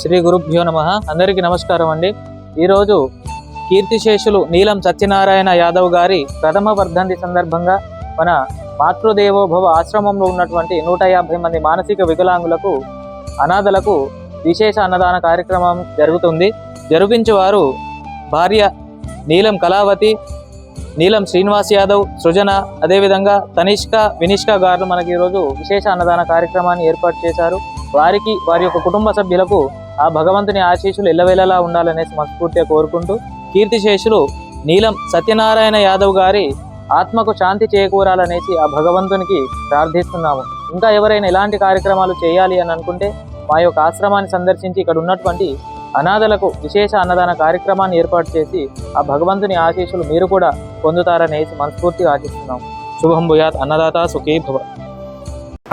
శ్రీ గురుభ్యో నమ. అందరికీ నమస్కారం అండి. ఈరోజు కీర్తిశేషులు నీలం సత్యనారాయణ యాదవ్ గారి ప్రథమ వర్ధంతి సందర్భంగా మన మాతృదేవోభవ ఆశ్రమంలో ఉన్నటువంటి నూట యాభై మంది మానసిక వికలాంగులకు అనాథలకు విశేష అన్నదాన కార్యక్రమం జరుగుతుంది. జరిపించేవారు భార్య నీలం కళావతి నీలం శ్రీనివాస్ యాదవ్ సృజన అదేవిధంగా తనిష్క వినిష్క గారు మనకి ఈరోజు విశేష అన్నదాన కార్యక్రమాన్ని ఏర్పాటు చేశారు. వారికి వారి యొక్క కుటుంబ సభ్యులకు ఆ భగవంతుని ఆశీస్సులు ఎల్లవేళలా ఉండాలనేసి మనస్ఫూర్తిగా కోరుకుంటూ కీర్తిశేషులు నీలం సత్యనారాయణ యాదవ్ గారి ఆత్మకు శాంతి చేకూరాలనేసి ఆ భగవంతునికి ప్రార్థిస్తున్నాము. ఇంకా ఎవరైనా ఎలాంటి కార్యక్రమాలు చేయాలి అని అనుకుంటే మా యొక్క ఆశ్రమాన్ని సందర్శించి ఇక్కడ ఉన్నటువంటి అనాథలకు విశేష అన్నదాన కార్యక్రమాన్ని ఏర్పాటు చేసి ఆ భగవంతుని ఆశీస్సులు మీరు కూడా పొందుతారనేసి మనస్ఫూర్తిగా ఆశిస్తున్నాం శుభం భూయాత్ అన్నదాత సుఖీ భవ